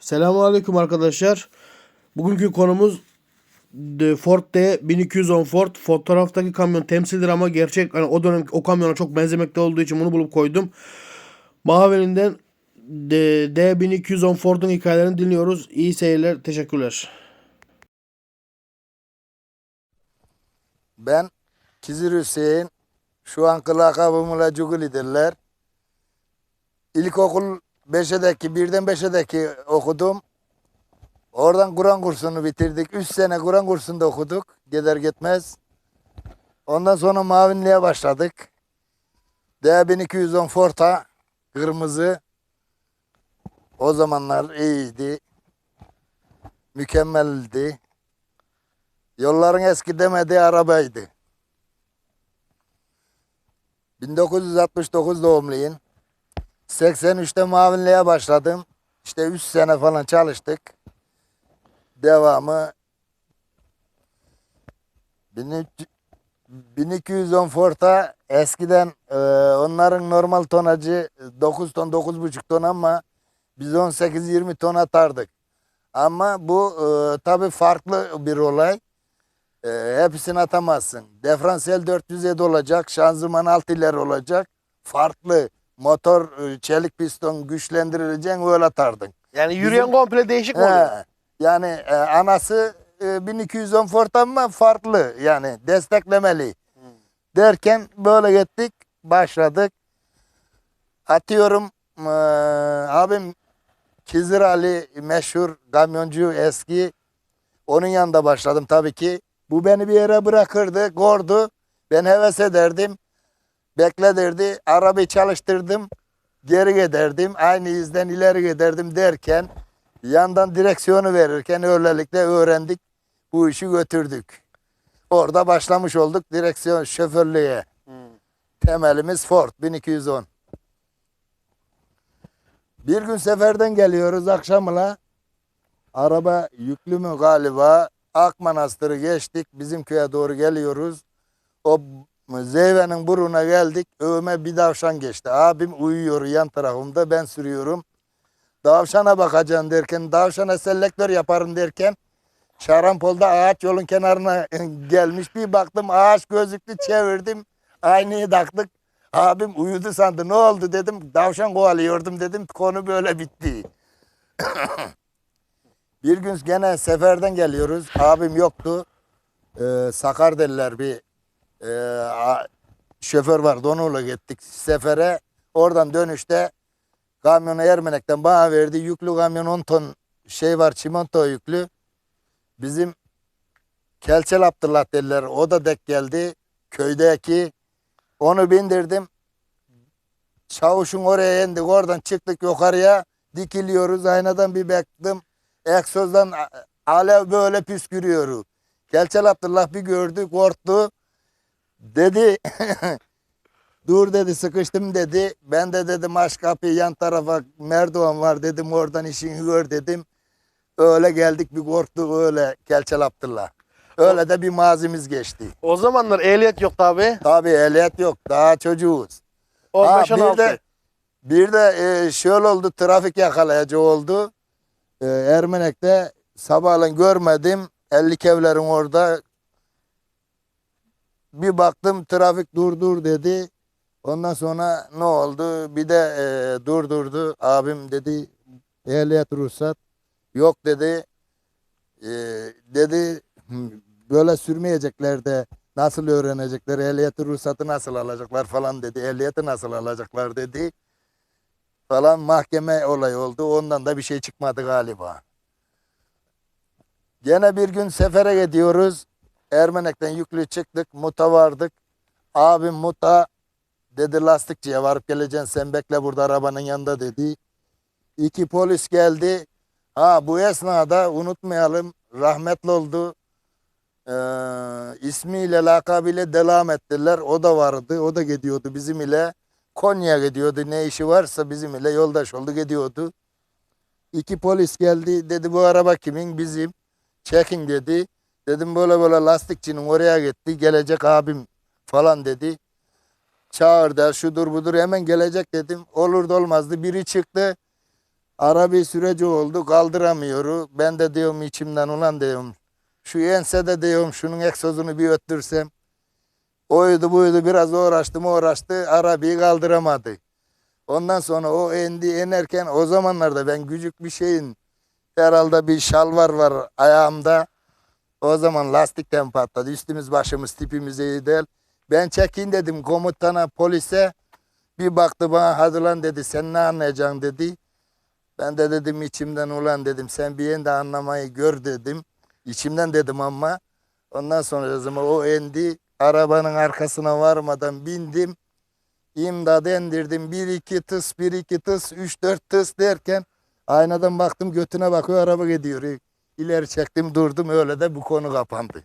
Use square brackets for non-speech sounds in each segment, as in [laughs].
Selamünaleyküm arkadaşlar. Bugünkü konumuz de Ford D 1210 Ford. Fotoğraftaki kamyon temsildir ama gerçek hani o dönem o kamyona çok benzemekte olduğu için bunu bulup koydum. Maverinden D, D 1210 Ford'un hikayelerini dinliyoruz. İyi seyirler. Teşekkürler. Ben Kizir Hüseyin. Şu an lakabımla Cuguli derler. İlkokul 5'edeki, birden 5'edeki okudum. Oradan Kur'an kursunu bitirdik. 3 sene Kur'an kursunda okuduk. Gider gitmez. Ondan sonra mavinliğe başladık. D1210 Forta kırmızı. O zamanlar iyiydi. Mükemmeldi. Yolların eski demediği arabaydı. 1969 doğumluyum. 83'te mavinliğe başladım. İşte 3 sene falan çalıştık. Devamı 1300 1210 Fort'a eskiden e, onların normal tonajı 9 ton 9,5 ton ama biz 18-20 ton atardık. Ama bu e, tabii farklı bir olay. E, hepsini atamazsın. Diferansiyel 407 olacak, şanzıman alt ileri olacak. Farklı motor, e, çelik piston güçlendirileceksin öyle atardın. Yani yürüyen komple değişik He, yani e, anası e, 1210 Ford ama farklı yani desteklemeli. Derken böyle gittik, başladık. Atıyorum e, abim Kizir Ali meşhur kamyoncu eski. Onun yanında başladım tabii ki. Bu beni bir yere bırakırdı, gordu. Ben heves ederdim. Bekle derdi. Arabayı çalıştırdım. Geri giderdim. Aynı izden ileri giderdim derken yandan direksiyonu verirken öylelikle öğrendik. Bu işi götürdük. Orada başlamış olduk direksiyon şoförlüğe. Temelimiz Ford 1210. Bir gün seferden geliyoruz akşamına. Araba yüklü mü galiba? Akmanastır'ı geçtik. Bizim köye doğru geliyoruz. O Zeyve'nin buruna geldik. Öğme bir davşan geçti. Abim uyuyor yan tarafımda. Ben sürüyorum. Davşana bakacağım derken, davşana selektör yaparım derken şarampolda ağaç yolun kenarına [laughs] gelmiş. Bir baktım ağaç gözlüklü çevirdim. Aynayı taktık. Abim uyudu sandı. Ne oldu dedim. Davşan kovalıyordum dedim. Konu böyle bitti. [coughs] bir gün gene seferden geliyoruz. Abim yoktu. Ee, Sakar derler bir e, şoför vardı. Onunla gittik sefere. Oradan dönüşte kamyonu Ermenek'ten bana verdi. Yüklü kamyon 10 ton şey var çimento yüklü. Bizim Kelçel Abdullah derler. O da dek geldi. Köydeki. Onu bindirdim. Çavuşun oraya indik. Oradan çıktık yukarıya. Dikiliyoruz. Aynadan bir baktım. Egzozdan a- alev böyle püskürüyor. Kelçel Abdullah bir gördü. Korktu. Dedi [laughs] dur dedi sıkıştım dedi. Ben de dedim aç kapıyı yan tarafa merdiven var dedim oradan işini gör dedim. Öyle geldik bir korktuk öyle Kelçel Abdullah. Öyle de bir mazimiz geçti. O zamanlar ehliyet yok tabi. Tabii ehliyet yok daha çocuğuz. Ha, bir de, bir de e, şöyle oldu trafik yakalayıcı oldu. E, Ermenek'te sabahleyin görmedim. 50 kevlerin orada. Bir baktım trafik dur dur dedi. Ondan sonra ne oldu? Bir de e, durdurdu. Abim dedi ehliyet ruhsat. Yok dedi. E, dedi "Hı, böyle sürmeyecekler de nasıl öğrenecekler? Ehliyeti ruhsatı nasıl alacaklar falan dedi. Ehliyeti nasıl alacaklar dedi. Falan mahkeme olay oldu. Ondan da bir şey çıkmadı galiba. Gene bir gün sefere gidiyoruz. Ermenek'ten yüklü çıktık. Muta vardık. Abim Muta dedi lastikçiye varıp geleceksin sen bekle burada arabanın yanında dedi. İki polis geldi. Ha bu esnada unutmayalım rahmetli oldu. Ee, ismiyle lakabıyla devam ettiler. O da vardı. O da gidiyordu bizim ile. Konya gidiyordu. Ne işi varsa bizim ile yoldaş oldu gidiyordu. İki polis geldi. Dedi bu araba kimin? Bizim. Çekin dedi. Dedim böyle böyle lastikçinin oraya gitti. Gelecek abim falan dedi. Çağırdı şudur budur hemen gelecek dedim. Olur da olmazdı. Biri çıktı. Ara bir süreci oldu kaldıramıyor. Ben de diyorum içimden ulan diyorum. Şu ensede diyorum şunun egzozunu bir öttürsem. Oydu buydu biraz uğraştım uğraştı. Arabayı kaldıramadı. Ondan sonra o indi inerken o zamanlarda ben küçük bir şeyin herhalde bir şalvar var ayağımda. O zaman lastikten patladı. Üstümüz başımız tipimiz iyi değil. Ben çekin dedim komutana polise. Bir baktı bana hadi lan dedi sen ne anlayacaksın dedi. Ben de dedim içimden ulan dedim sen bir yende anlamayı gör dedim. İçimden dedim ama. Ondan sonra zaman o indi. Arabanın arkasına varmadan bindim. İmdad indirdim. Bir iki tıs, bir iki tıs, üç dört tıs derken aynadan baktım götüne bakıyor araba gidiyor. İleri çektim durdum öyle de bu konu kapandı.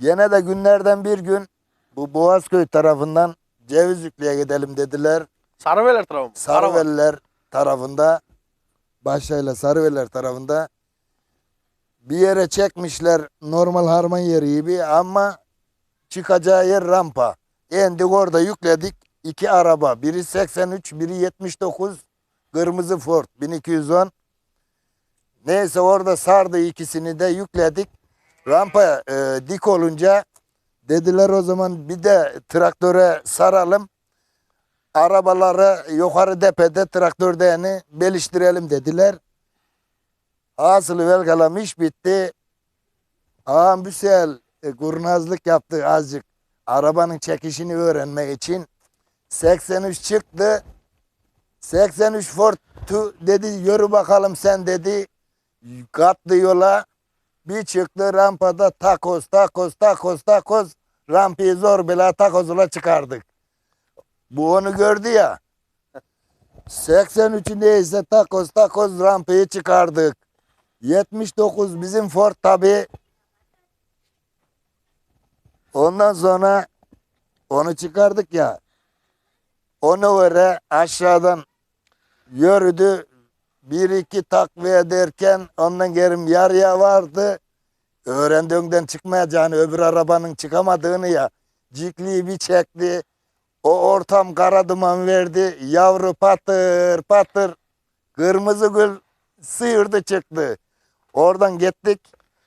Gene de günlerden bir gün bu Boğazköy tarafından Cevizlüklü'ye gidelim dediler. Sarıveler tarafı mı? Sarıveller tarafında başlayla Sarıveller tarafında bir yere çekmişler normal harman yeri gibi ama çıkacağı yer rampa. Endik orada yükledik iki araba. Biri 83, biri 79 kırmızı Ford 1210. Neyse orada sardı ikisini de yükledik. Rampa e, dik olunca dediler o zaman bir de traktöre saralım arabaları yukarı tepede traktörde yani beliştirelim dediler. Hasılı velkalam iş bitti. Ağam Büsel e, kurnazlık yaptı azıcık. Arabanın çekişini öğrenmek için. 83 çıktı. 83 Ford tu- dedi yürü bakalım sen dedi. Kattı yola. Bir çıktı rampada takoz takoz takoz takoz. Rampayı zor bela takozla çıkardık. Bu onu gördü ya. 83'ü neyse takoz takoz rampayı çıkardık. 79 bizim Ford tabi. Ondan sonra onu çıkardık ya. Onu öyle aşağıdan yürüdü. Bir iki takviye derken ondan gerim yarıya vardı. Öğrendiğinden çıkmayacağını öbür arabanın çıkamadığını ya. Cikliyi bir çekti. O ortam kara duman verdi. Yavru patır patır. Kırmızı gül sıyırdı çıktı. Oradan gittik.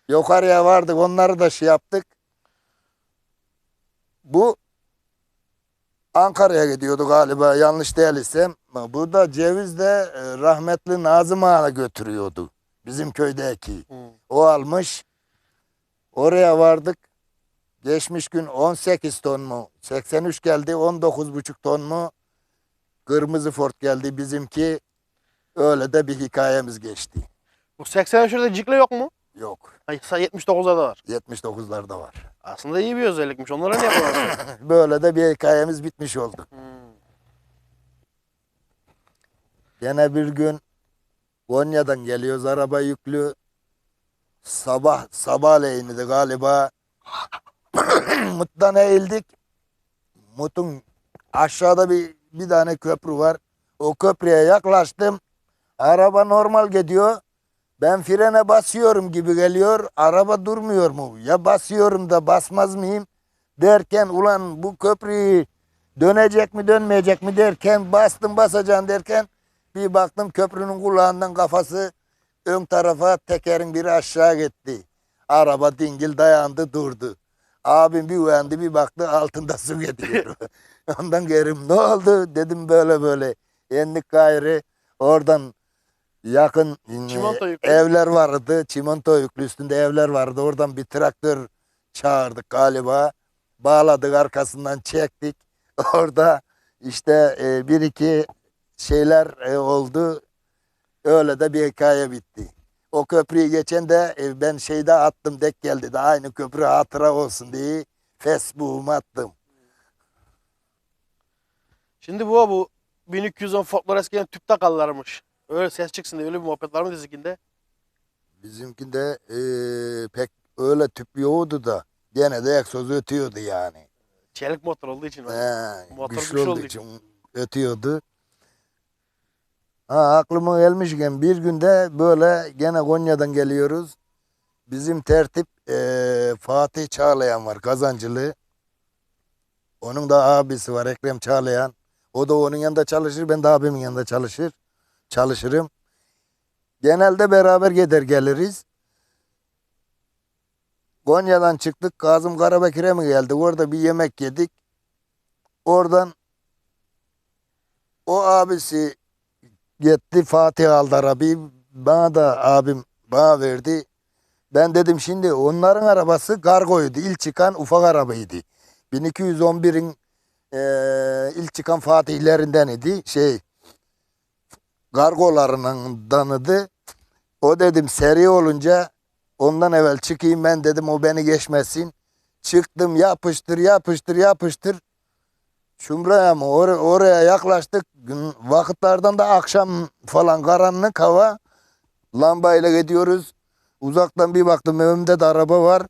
Yukarıya vardık. Onları da şey yaptık. Bu Ankara'ya gidiyordu galiba yanlış değilsem. Bu da ceviz de e, rahmetli Nazım Ağa'na götürüyordu. Bizim köydeki. Hı. O almış. Oraya vardık. Geçmiş gün 18 ton mu? 83 geldi 19,5 ton mu? Kırmızı Ford geldi bizimki. Öyle de bir hikayemiz geçti. Bu 83'lerde cikle yok mu? Yok. Ay, 79'da da var. 79'larda var. Aslında iyi bir özellikmiş. Onlara ne yapıyorlar? [laughs] Böyle de bir hikayemiz bitmiş oldu. Hmm. Gene bir gün Konya'dan geliyoruz araba yüklü. Sabah sabahleyiniydi galiba. [clears throat] Mut'tan eğildik. Mut'un aşağıda bir, bir tane köprü var. O köprüye yaklaştım. Araba normal gidiyor. Ben frene basıyorum gibi geliyor. Araba durmuyor mu? Ya basıyorum da basmaz mıyım? Derken ulan bu köprüyü dönecek mi dönmeyecek mi derken bastım basacağım derken bir baktım köprünün kulağından kafası ön tarafa tekerin biri aşağı gitti. Araba dingil dayandı durdu. Abim bir uyandı bir baktı altında su gidiyor. [laughs] Ondan gerim ne oldu dedim böyle böyle. Yendik gayrı oradan yakın e, Çimento yüklü. evler vardı. Çimento yüklü üstünde evler vardı. Oradan bir traktör çağırdık galiba. Bağladık arkasından çektik. [laughs] Orada işte e, bir iki şeyler e, oldu. Öyle de bir hikaye bitti. O köprüyü geçen de e, ben şeyde attım dek geldi de aynı köprü hatıra olsun diye Facebook'uma attım. Şimdi bu bu 1210 Ford'lar eskiden tüp takarlarmış. Öyle ses çıksın diye öyle bir muhabbet var mı dizikinde? Bizimkinde e, pek öyle tüp yoktu da gene de egzoz ötüyordu yani. Çelik motor olduğu için. He, Motor güçlü güçlü olduğu olduğu için ötüyordu. Ha, aklıma gelmişken bir günde böyle gene Konya'dan geliyoruz. Bizim tertip eee, Fatih Çağlayan var kazancılı. Onun da abisi var Ekrem Çağlayan. O da onun yanında çalışır ben de abimin yanında çalışır. Çalışırım. Genelde beraber gider geliriz. Konya'dan çıktık. Kazım Karabekir'e mi geldi? Orada bir yemek yedik. Oradan o abisi gitti Fatih Aldar abi. Bana da abim bana verdi. Ben dedim şimdi onların arabası kargoydu. İlk çıkan ufak arabaydı. 1211'in eee ilk çıkan Fatihlerinden idi. Şey kargolarındanıdı. O dedim seri olunca ondan evvel çıkayım ben dedim o beni geçmesin. Çıktım yapıştır yapıştır yapıştır. Şumra'ya mı or- oraya yaklaştık. Gün, vakitlerden de akşam falan karanlık hava. Lambayla gidiyoruz. Uzaktan bir baktım önümde de araba var.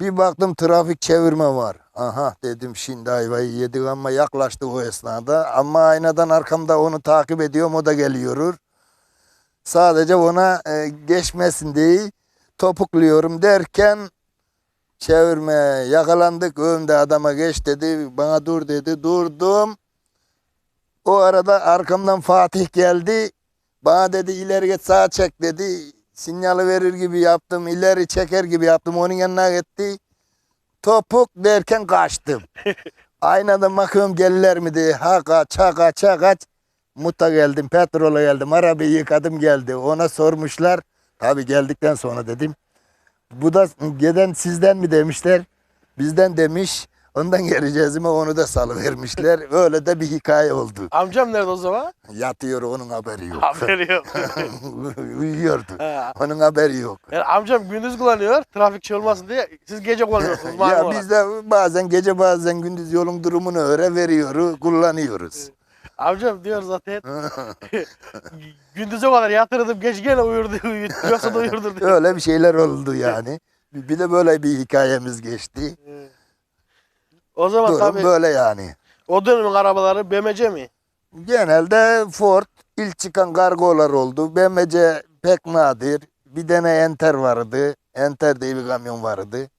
Bir baktım trafik çevirme var. Aha dedim şimdi ayvayı yedik ama yaklaştık o esnada. Ama aynadan arkamda onu takip ediyorum o da geliyor. Sadece ona e, geçmesin diye topukluyorum derken çevirme yakalandık. Önde adama geç dedi. Bana dur dedi. Durdum. O arada arkamdan Fatih geldi. Bana dedi ileri git sağa çek dedi. Sinyali verir gibi yaptım. ileri çeker gibi yaptım. Onun yanına gitti. Topuk derken kaçtım. [laughs] Aynadan bakıyorum gelirler mi diye. Ha kaç ha kaç ha kaç. Muta geldim petrola geldim. Arabayı yıkadım geldi. Ona sormuşlar. Tabii geldikten sonra dedim. Bu da gelen sizden mi demişler. Bizden demiş. Ondan geleceğiz mi onu da salıvermişler. [laughs] Öyle de bir hikaye oldu. Amcam nerede o zaman? Yatıyor onun haberi yok. Haberi yok. [laughs] Uyuyordu. Ha. Onun haberi yok. Yani amcam gündüz kullanıyor trafik olmasın diye siz gece kullanıyorsunuz. ya olarak. biz de bazen gece bazen gündüz yolun durumunu öğre veriyoruz, kullanıyoruz. Amcam diyor zaten [laughs] gündüze kadar yatırdım geç gene uyurdu. Yoksa da uyurdur diyor. Öyle bir şeyler oldu yani. Bir de böyle bir hikayemiz geçti. O zaman Durum tabii böyle yani. o dönemin arabaları BMC mi? Genelde Ford ilk çıkan kargolar oldu. BMC pek nadir. Bir tane Enter vardı. Enter diye bir kamyon vardı.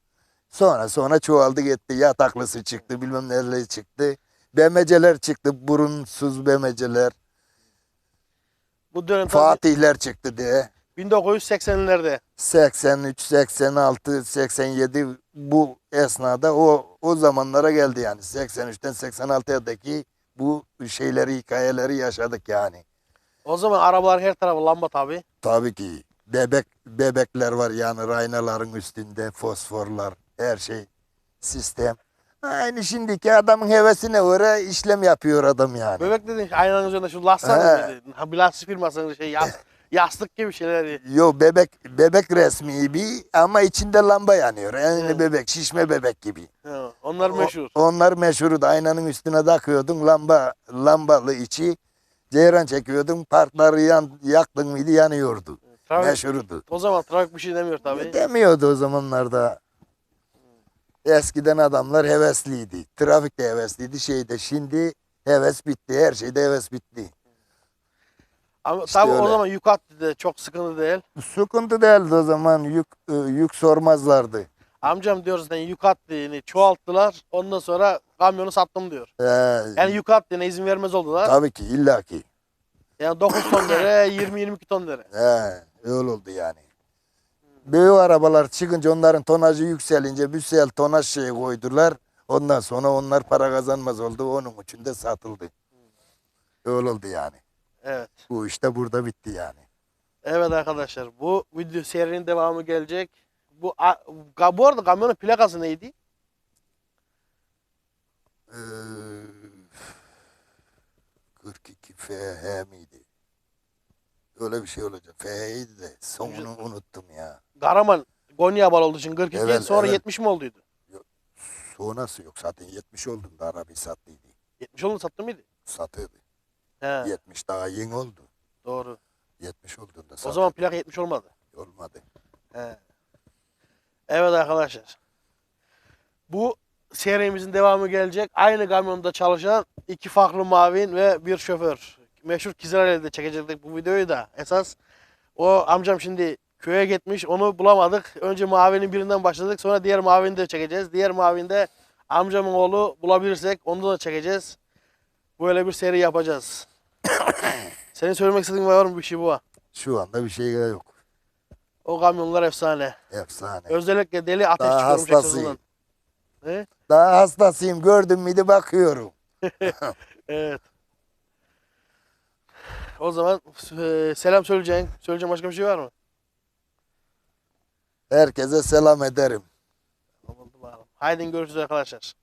Sonra sonra çoğaldı gitti. Yataklısı çıktı. Bilmem neleri çıktı. BMC'ler çıktı. Burunsuz BMC'ler. Bu dönem tabii Fatihler çıktı diye. 1980'lerde. 83, 86, 87 bu esnada o o zamanlara geldi yani. 83'ten 86'daki bu şeyleri, hikayeleri yaşadık yani. O zaman arabalar her tarafı lamba tabii. Tabii ki bebek bebekler var yani raynaların üstünde fosforlar her şey sistem. Aynı şimdiki adamın hevesine göre işlem yapıyor adam yani. Bebek dedin aynanın üzerinde şu lastik? Ha, lastik firmasının şey yas, [laughs] yastık gibi şeyler. Yo bebek bebek resmi bir ama içinde lamba yanıyor. Yani Evet. bebek şişme bebek gibi. Ha, onlar O- meşhur. onlar meşhurdu. Aynanın üstüne takıyordun lamba lambalı içi. Ceyran çekiyordun. Partları yan, yaktın mıydı yanıyordu. Trafik, Meşhurdu. o zaman trafik bir şey demiyor tabii. Demiyordu o zamanlarda. Eskiden adamlar hevesliydi. Trafik de hevesliydi. Şeyde şimdi heves bitti. Her şeyde heves bitti. Ama İşte tabii o öyle. zaman yük hattı da çok sıkıntı değil. Sıkıntı değildi o zaman. Yük, e, yük sormazlardı. Amcam diyor zaten yük hattını çoğalttılar. Ondan sonra kamyonu sattım diyor. Ee, Yani yük hattına izin vermez oldular. tabii ki illaki. Yani 9 ton dere, 20-22 [laughs] ton dere. He, öyle oldu yani. Büyük arabalar çıkınca onların tonajı yükselince büsel tonaj şey koydular. Ondan sonra onlar para kazanmaz oldu. Onun için de satıldı. Öyle oldu yani. Evet. Bu işte burada bitti yani. Evet arkadaşlar bu video serinin devamı gelecek. Bu a- bu arada kamyonun plakası neydi? Ee, 42 FH miydi? Öyle bir şey olacak. FH'ydi de sonunu unuttum ya. Karaman Konya bal olduğu için 42 Evet, sonra evet. 70 mi olduydu? Sonrası yok zaten 70 oldum da arabayı sattıydı. 70 oldu sattı mıydı? Satıyordu. He 70 daha yeni oldu. doğru. 70 olduğunda O zaman plaka 70 olmadı. Olmadı. He. Evet arkadaşlar. Bu serimizin devamı gelecek. Aynı kamyonda çalışan iki farklı mavin ve bir şoför. Meşhur Kizraeli'de çekecektik bu videoyu da. Esas o amcam şimdi köye gitmiş onu bulamadık. Önce mavinin birinden başladık sonra diğer mavini de çekeceğiz. Diğer mavinde amcamın oğlu bulabilirsek onu da çekeceğiz. Böyle bir seri yapacağız. [coughs] Senin söylemek istediğin var mı bir şey bu? Şu anda bir şey yok. O kamyonlar efsane. Efsane. Özellikle deli ateş Daha çıkarmış hastasıyım. He? Daha hastasıyım. Gördüm miydi bakıyorum. [laughs] Evet. O zaman e, selam söyleyeceğin, söyleyeceğin başka bir şey var mı? Herkese selam ederim. Haydi görüşürüz arkadaşlar.